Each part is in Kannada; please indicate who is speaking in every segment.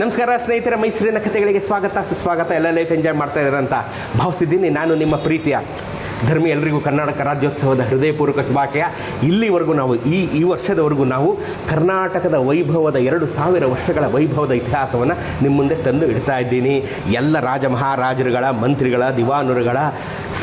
Speaker 1: ನಮಸ್ಕಾರ, ಸ್ನೇಹಿತರ, ಮೈಸೂರಿನ ಕಥೆಗಳಿಗೆ ಸ್ವಾಗತ, ಸುಸ್ವಾಗತ, ಎಲ್ಲ ಲೈಫ್ ಎಂಜಾಯ್ ಮಾಡ್ತಾ ಇದ್ದಾರೆ ಅಂತ ಭಾವಿಸಿದ್ದೀನಿ. ನಾನು ನಿಮ್ಮ ಪ್ರೀತಿಯ ಧರ್ಮಿ ಎಲ್ರಿಗೂ ಕರ್ನಾಟಕ ರಾಜ್ಯೋತ್ಸವದ ಹೃದಯಪೂರ್ವಕ ಶುಭಾಶಯ. ಇಲ್ಲಿವರೆಗೂ ನಾವು ಈ ಈ ವರ್ಷದವರೆಗೂ ನಾವು ಕರ್ನಾಟಕದ ವೈಭವದ ಎರಡು ಸಾವಿರ ವರ್ಷಗಳ ವೈಭವದ ಇತಿಹಾಸವನ್ನು ನಿಮ್ಮ ಮುಂದೆ ತಂದು ಇಡ್ತಾ ಇದ್ದೀನಿ. ಎಲ್ಲ ರಾಜ ಮಹಾರಾಜರುಗಳ, ಮಂತ್ರಿಗಳ, ದಿವಾನರುಗಳ,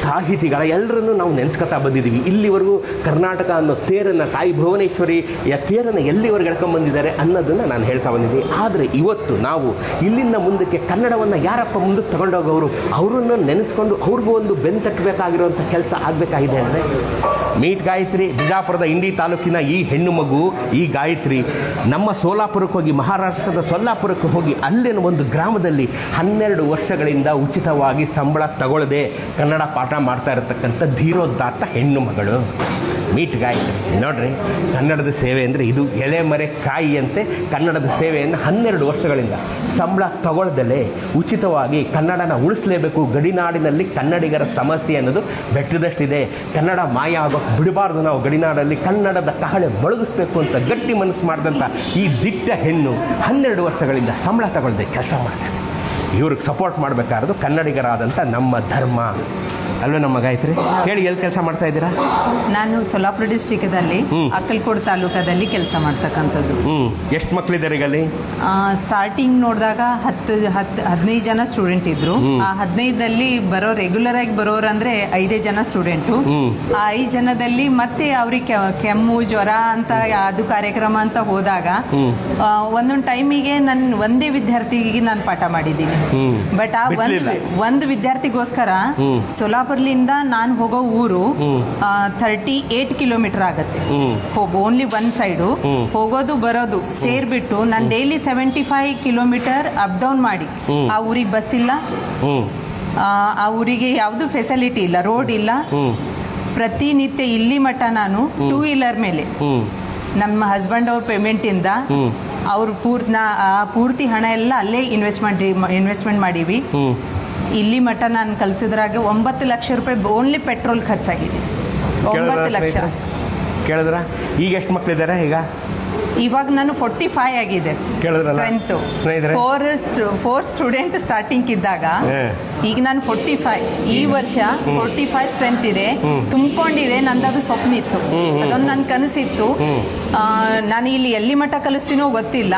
Speaker 1: ಸಾಹಿತಿಗಳ ಎಲ್ಲರನ್ನು ನಾವು ನೆನೆಸ್ಕೊತಾ ಬಂದಿದ್ದೀವಿ. ಇಲ್ಲಿವರೆಗೂ ಕರ್ನಾಟಕ ಅನ್ನೋ ತೇರನ್ನು ತಾಯಿ ಭುವನೇಶ್ವರಿಯ ತೇರನ್ನು ಎಲ್ಲಿವರೆಗೆ ಎಳ್ಕೊಂಬಂದಿದ್ದಾರೆ ಅನ್ನೋದನ್ನು ನಾನು ಹೇಳ್ತಾ ಬಂದಿದ್ದೀನಿ. ಆದರೆ ಇವತ್ತು ನಾವು ಇಲ್ಲಿಂದ ಮುಂದಕ್ಕೆ ಕನ್ನಡವನ್ನು ಯಾರಪ್ಪ ಮುಂದಕ್ಕೆ ತಗೊಂಡೋಗೋರು ಅವರನ್ನು ನೆನೆಸ್ಕೊಂಡು ಅವ್ರಿಗೂ ಒಂದು ಬೆಂತಟ್ಟಬೇಕಾಗಿರುವಂಥ ಕೆಲಸ ಆಗಬೇಕಾಗಿದೆ ಅಂದರೆ? ಮೀಟ್ ಗಾಯತ್ರಿ, ಬಿಜಾಪುರದ ಇಂಡಿ ತಾಲೂಕಿನ ಈ ಹೆಣ್ಣು ಮಗು, ಈ ಗಾಯತ್ರಿ, ನಮ್ಮ ಸೋಲಾಪುರಕ್ಕೆ ಹೋಗಿ, ಮಹಾರಾಷ್ಟ್ರದ ಸೋಲಾಪುರಕ್ಕೆ ಹೋಗಿ, ಅಲ್ಲಿನ ಒಂದು ಗ್ರಾಮದಲ್ಲಿ ಹನ್ನೆರಡು ವರ್ಷಗಳಿಂದ ಉಚಿತವಾಗಿ ಸಂಬಳ ತಗೊಳ್ಳದೆ ಕನ್ನಡ ಪಾಠ ಮಾಡ್ತಾ ಇರತಕ್ಕಂಥ ಧೀರೋದಾತ್ತ ಹೆಣ್ಣು ಮಗಳು. ಮೀಟ್ ಗಾಯತ್ರಿ, ನೋಡ್ರಿ, ಕನ್ನಡದ ಸೇವೆ ಅಂದರೆ ಇದು ಎಳೆಮರೆ ಕಾಯಿಯಂತೆ ಕನ್ನಡದ ಸೇವೆಯನ್ನು ಹನ್ನೆರಡು ವರ್ಷಗಳಿಂದ ಸಂಬಳ ತಗೊಳ್ದಲೇ ಉಚಿತವಾಗಿ ಕನ್ನಡನ ಉಳಿಸಲೇಬೇಕು. ಗಡಿನಾಡಿನಲ್ಲಿ ಕನ್ನಡಿಗರ ಸಮಸ್ಯೆ ಅನ್ನೋದು ಬೆಟ್ಟದಷ್ಟಿದೆ. ಕನ್ನಡ ಮಾಯ ಆಗೋಕ್ಕೆ ಬಿಡಬಾರ್ದು ನಾವು ಗಡಿನಾಡಲ್ಲಿ. ಕನ್ನಡದ ಕಹಳೆ ಮೊಳಗಿಸ್ಬೇಕು ಅಂತ ಗಟ್ಟಿ ಮನಸ್ಸು ಮಾಡಿದಂಥ ಈ ದಿಟ್ಟ ಹೆಣ್ಣು ಹನ್ನೆರಡು ವರ್ಷಗಳಿಂದ ಸಂಬಳ ತಗೊಳ್ಳದೆ ಕೆಲಸ ಮಾಡ್ತಾರೆ ಇವ್ರಿಗೆ ಸಪೋರ್ಟ್ ಮಾಡಬೇಕಾದ್ದು ಕನ್ನಡಿಗರಾದಂಥ ನಮ್ಮ ಧರ್ಮ. ಅಲ್ವೇ ನಮ್ಮ ಗಾಯತ್ರಿ? ಹೇಳಿ ಎಲ್ಲಿ ಕೆಲಸ ಮಾಡ್ತಾ ಇದ್ದೀರಾ?
Speaker 2: ನಾನು ಸೊಲ್ಲಾಪುರ ಡಿಸ್ಟಿಕ್ದಲ್ಲಿ ಅಕ್ಕಲ್ಕೋಡ್ ತಾಲೂಕದಲ್ಲಿ ಕೆಲಸ ಮಾಡ್ತಕ್ಕಂಥದ್ದು.
Speaker 1: ಹ್ಞೂ ಎಷ್ಟು ಮಕ್ಕಳಿದ್ದಾರೆ ಈಗ ಅಲ್ಲಿ?
Speaker 2: ಸ್ಟಾರ್ಟಿಂಗ್ ನೋಡಿದಾಗ ಹತ್ತು ಹತ್ತು ಹದಿನೈದು ಜನ ಸ್ಟೂಡೆಂಟ್ ಇದ್ರು. ಆ ಹದಿನೈದಲ್ಲಿ ಬರೋ ರೆಗ್ಯುಲರ್ ಆಗಿ ಬರೋರು ಅಂದ್ರೆ ಐದೇ ಜನ ಸ್ಟೂಡೆಂಟು ಆ ಐದು ಜನದಲ್ಲಿ ಮತ್ತೆ ಅವ್ರಿಗೆ ಕೆಮ್ಮು ಜ್ವರ ಅಂತ ಅದು ಕಾರ್ಯಕ್ರಮ ಅಂತ ಹೋದಾಗ ಒಂದೊಂದು ಟೈಮಿಗೆ ನನ್ನ ಒಂದೇ ವಿದ್ಯಾರ್ಥಿಗೆ ನಾನು ಪಾಠ ಮಾಡಿದ್ದೀನಿ. ಬಟ್ ಆ ಒಂದು ವಿದ್ಯಾರ್ಥಿಗೋಸ್ಕರ ಸೊಲಾ ಸೊಲಾಪುರ್ಲಿಂದ ನಾನು ಹೋಗೋ ಊರು ಥರ್ಟಿ ಏಟ್ ಕಿಲೋಮೀಟರ್ ಆಗತ್ತೆ. ಓನ್ಲಿ ಒನ್ ಸೈಡು ಹೋಗೋದು ಬರೋದು ಸೇರ್ಬಿಟ್ಟು ನಾನು daily seventy five kilometre up down ಮಾಡಿ. ಆ ಊರಿಗೆ ಬಸ್ ಇಲ್ಲ. ಆ, ಊರಿಗೆ ಯಾವುದು ಫೆಸಿಲಿಟಿ ಇಲ್ಲ ರೋಡ್ ಇಲ್ಲ. ಪ್ರತಿನಿತ್ಯ ಇಲ್ಲಿ ಮಟ್ಟ ನಾನು ಟೂ ವೀಲರ್ ಮೇಲೆ. ನಮ್ಮ ಹಸ್ಬೆಂಡ್ ಅವ್ರ ಪೇಮೆಂಟಿಂದ ಅವ್ರು ಪೂರ್ತಿ ಪೂರ್ತಿ ಹಣ ಎಲ್ಲ ಅಲ್ಲೇ ಇನ್ವೆಸ್ಟ್ಮೆಂಟ್ ಇನ್ವೆಸ್ಟ್ಮೆಂಟ್ ಮಾಡೀವಿ. ಇಲ್ಲಿ ಮಠ ನಾನು ಕಲಿಸಿದ್ರಾಗೆ ಒಂಬತ್ತು ಲಕ್ಷ ರೂಪಾಯಿ ಓನ್ಲಿ ಪೆಟ್ರೋಲ್ ಖರ್ಚಾಗಿದೆ. ಒಂಬತ್ತು ಲಕ್ಷ.
Speaker 1: ಕೇಳಿದ್ರ? ಈಗ ಎಷ್ಟು ಮಕ್ಕಳಿದ್ದಾರೆ ಈಗ?
Speaker 2: ಇವಾಗ ನಾನು ಫೋರ್ಟಿ ಫೈವ್ ಆಗಿದೆ? Strength? Four four student starting ಇದ್ದಾಗ ಈಗ ನಾನು ಫೋರ್ಟಿ ಫೈವ್ ಈ ವರ್ಷ ಫೋರ್ಟಿ ಫೈವ್ ಸ್ಟ್ರೆಂತ್ ಇದೆ. ತುಂಬಿಕೊಂಡಿದೆ ನಂದದು ಸ್ವಪ್ನ ಇತ್ತು. ಅದೊಂದು ನನ್ನ ಕನಸಿತ್ತು. ನಾನು ಇಲ್ಲಿ ಎಲ್ಲಿ ಮಠ ಕಲಿಸ್ತೀನೋ ಗೊತ್ತಿಲ್ಲ.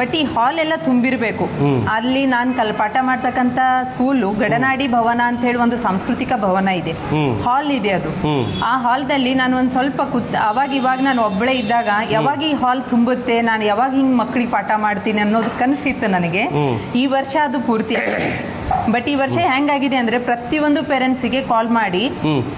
Speaker 2: ಬಟ್ ಈ ಹಾಲ್ ಎಲ್ಲ ತುಂಬಿರಬೇಕು. ಅಲ್ಲಿ ನಾನು ಕಲ್ ಪಾಠ ಮಾಡ್ತಕ್ಕಂತ ಸ್ಕೂಲು ಗಡನಾಡಿ ಭವನ ಅಂತ ಹೇಳಿ ಒಂದು ಸಾಂಸ್ಕೃತಿಕ ಭವನ ಇದೆ. ಹಾಲ್ ಇದೆ ಅದು. ಆ ಹಾಲ್ದಲ್ಲಿ ನಾನು ಒಂದು ಸ್ವಲ್ಪ ಕುತ್ ಅವಾಗ ಇವಾಗ ನಾನು ಒಬ್ಬಳೇ ಇದ್ದಾಗ ಯಾವಾಗ ಈ ಹಾಲ್ ತುಂಬುತ್ತೆ ನಾನು ಯಾವಾಗ ಹಿಂಗೆ ಮಕ್ಕಳಿಗೆ ಪಾಠ ಮಾಡ್ತೀನಿ ಅನ್ನೋದು ಕನಸಿತ್ತು ನನಗೆ. ಈ ವರ್ಷ ಅದು ಪೂರ್ತಿ. ಬಟ್ ಈ ವರ್ಷ ಹೆಂಗಾಗಿದೆ ಅಂದ್ರೆ ಪ್ರತಿಯೊಂದು ಪೇರೆಂಟ್ಸಿಗೆ ಕಾಲ್ ಮಾಡಿ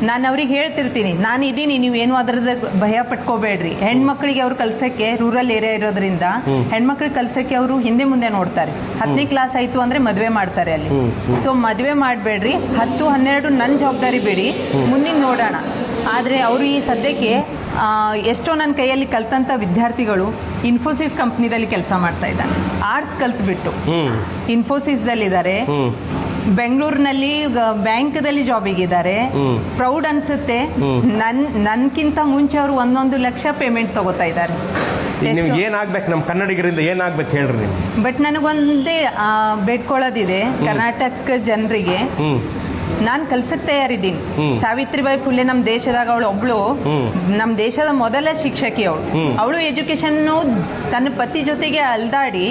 Speaker 2: ನಾನು ಅವ್ರಿಗೆ ಹೇಳ್ತಿರ್ತೀನಿ ನಾನು ಇದೀನಿ ನೀವು ಏನು ಅದ್ರದ ಭಯ ಪಟ್ಕೋಬೇಡ್ರಿ. ಹೆಣ್ಮಕ್ಳಿಗೆ ಅವ್ರು ಕಲ್ಸಕ್ಕೆ ರೂರಲ್ ಏರಿಯಾ ಇರೋದ್ರಿಂದ ಹೆಣ್ಮಕ್ಳಿಗೆ ಕಲ್ಸಕ್ಕೆ ಅವರು ಹಿಂದೆ ಮುಂದೆ ನೋಡ್ತಾರೆ. ಹತ್ತನೇ ಕ್ಲಾಸ್ ಆಯ್ತು ಅಂದ್ರೆ ಮದುವೆ ಮಾಡ್ತಾರೆ ಅಲ್ಲಿ. ಸೊ ಮದುವೆ ಮಾಡಬೇಡ್ರಿ ಹತ್ತು ಹನ್ನೆರಡು ನನ್ನ ಜವಾಬ್ದಾರಿ ಬೇಡಿ ಮುಂದಿನ ನೋಡೋಣ. ಆದರೆ ಅವರು ಈ ಸದ್ಯಕ್ಕೆ ಎಷ್ಟೋ ನನ್ನ ಕೈಯಲ್ಲಿ ಕಲ್ತಂಥ ವಿದ್ಯಾರ್ಥಿಗಳು ಇನ್ಫೋಸಿಸ್ ಕಂಪ್ನಿದಲ್ಲಿ ಕೆಲಸ ಮಾಡ್ತಾ ಇದ್ದಾರೆ. ಆರ್ಟ್ಸ್ ಕಲ್ತ್ಬಿಟ್ಟು. ಇನ್ಫೋಸಿಸ್ದಲ್ಲಿದ್ದಾರೆ ಬೆಂಗಳೂರಿನಲ್ಲಿ ಬ್ಯಾಂಕ್ದಲ್ಲಿ ಜಾಬಿಗಿದ್ದಾರೆ. ಪ್ರೌಡ್ ಅನ್ಸುತ್ತೆ. ನನ್ ನನ್ಕಿಂತ ಮುಂಚೆ ಅವರು ಒಂದೊಂದು ಲಕ್ಷ ಪೇಮೆಂಟ್ ತಗೋತಾ ಇದ್ದಾರೆ.
Speaker 1: ಈಗ ನಿಮ್ಗೆ ಏನಾಗ್ಬೇಕು? ನಮ್ಮ ಕನ್ನಡಿಗರಿಂದ ಏನಾಗ್ಬೇಕು ಹೇಳ್ರಿ ನೀವು?
Speaker 2: ಬಟ್ ನನಗೊಂದೇ ಬೇಡ್ಕೊಳ್ಳೋದಿದೆ ಕರ್ನಾಟಕ ಜನರಿಗೆ. ನಾನು ಕಲ್ಸಕ್ ತಯಾರಿದ್ದೀನಿ ಸಾವಿತ್ರಿಬಾಯಿ ಫುಲೆ ನಮ್ಮ ದೇಶದಾಗ ಅವಳು ಒಬ್ಳು. ನಮ್ಮ ದೇಶದ ಮೊದಲ ಶಿಕ್ಷಕಿ ಅವಳು. ಅವಳು ಎಜುಕೇಶನ್ ತನ್ನ ಪತಿ ಜೊತೆಗೆ ಅಲ್ದಾಡಿ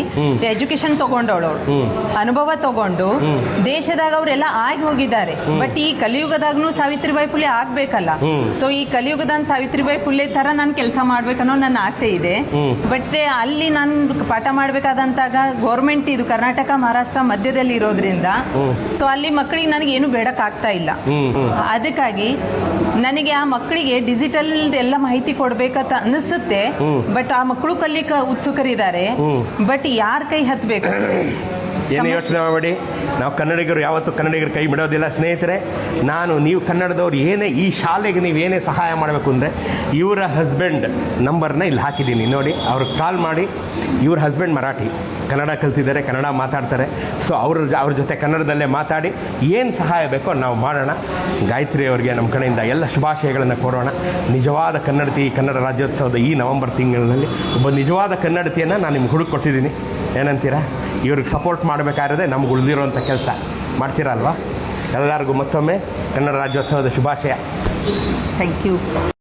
Speaker 2: ಎಜುಕೇಶನ್ ತಗೊಂಡವಳು ಅವಳು. ಅನುಭವ ತಗೊಂಡು ದೇಶದಾಗ ಅವರೆಲ್ಲ ಆಗಿ ಹೋಗಿದ್ದಾರೆ. ಬಟ್ ಈ ಕಲಿಯುಗದಾಗ್ನು ಸಾವಿತ್ರಿಬಾಯಿ ಫುಲೆ ಆಗ್ಬೇಕಲ್ಲ. ಸೊ ಈ ಕಲಿಯುಗದ ಸಾವಿತ್ರಿಬಾಯಿ ಫುಲ್ಲೆ ತರ ನಾನು ಕೆಲಸ ಮಾಡ್ಬೇಕನ್ನೋ ನನ್ನ ಆಸೆ ಇದೆ. ಬಟ್ ಅಲ್ಲಿ ನಾನು ಪಾಠ ಮಾಡ್ಬೇಕಾದಂತಾಗ ಗೌರ್ಮೆಂಟ್ ಇದು ಕರ್ನಾಟಕ ಮಹಾರಾಷ್ಟ್ರ ಮಧ್ಯದಲ್ಲಿ ಇರೋದ್ರಿಂದ ಸೊ ಅಲ್ಲಿ ಮಕ್ಕಳಿಗೆ ನನಗೆ ಏನು ಬೇಡಕ್ ಆಗ್ತಾ ಇಲ್ಲ. ಅದಕ್ಕಾಗಿ ನನಗೆ ಆ ಮಕ್ಕಳಿಗೆ ಡಿಜಿಟಲ್ ಎಲ್ಲ ಮಾಹಿತಿ ಕೊಡ್ಬೇಕಂತ ಅನಿಸುತ್ತೆ ಬಟ್ ಆ ಮಕ್ಕಳು ಕಲಿಕ ಉತ್ಸುಕರಿದ್ದಾರೆ. ಬಟ್ ಯಾರ ಕೈ ಹತ್ಬೇಕು?
Speaker 1: ಏನು ಯೋಚನೆ ಮಾಡಿ ನಾವು ಕನ್ನಡಿಗರು ಯಾವತ್ತೂ ಕನ್ನಡಿಗರು ಕೈ ಬಿಡೋದಿಲ್ಲ. ಸ್ನೇಹಿತರೆ ನಾನು ನೀವು ಕನ್ನಡದವ್ರು ಏನೇ ಈ ಶಾಲೆಗೆ ನೀವು ಏನೇ ಸಹಾಯ ಮಾಡಬೇಕು ಅಂದರೆ ಇವರ ಹಸ್ಬೆಂಡ್ ನಂಬರ್ನ ಇಲ್ಲಿ ಹಾಕಿದ್ದೀನಿ. ನೋಡಿ ಅವ್ರಿಗೆ ಕಾಲ್ ಮಾಡಿ ಇವ್ರ ಹಸ್ಬೆಂಡ್ ಮರಾಠಿ. ಕನ್ನಡ ಕಲ್ತಿದ್ದಾರೆ ಕನ್ನಡ ಮಾತಾಡ್ತಾರೆ. ಸೊ ಅವ್ರ ಅವ್ರ ಜೊತೆ ಕನ್ನಡದಲ್ಲೇ ಮಾತಾಡಿ ಏನು ಸಹಾಯ ಬೇಕೋ ನಾವು ಮಾಡೋಣ. ಗಾಯತ್ರಿ ಅವರಿಗೆ ನಮ್ಮ ಕಡೆಯಿಂದ ಎಲ್ಲ ಶುಭಾಶಯಗಳನ್ನು ಕೋರೋಣ. ನಿಜವಾದ ಕನ್ನಡತಿ ಕನ್ನಡ ರಾಜ್ಯೋತ್ಸವದ ಈ ನವೆಂಬರ್ ತಿಂಗಳಿನಲ್ಲಿ ಒಬ್ಬ ನಿಜವಾದ ಕನ್ನಡತಿಯನ್ನು ನಾನು ನಿಮ್ಗೆ ಹುಡುಕೊಟ್ಟಿದ್ದೀನಿ ಏನಂತೀರಾ? ಇವ್ರಿಗೆ ಸಪೋರ್ಟ್ ಮಾಡಬೇಕಾದ್ರೆ ನಮ್ಗೆ ಉಳಿದಿರೋಂಥ ಕೆಲಸ. ಮಾಡ್ತೀರಲ್ವಾ? ಎಲ್ಲರಿಗೂ ಮತ್ತೊಮ್ಮೆ ಕನ್ನಡ ರಾಜ್ಯೋತ್ಸವದ ಶುಭಾಶಯ.
Speaker 2: Thank you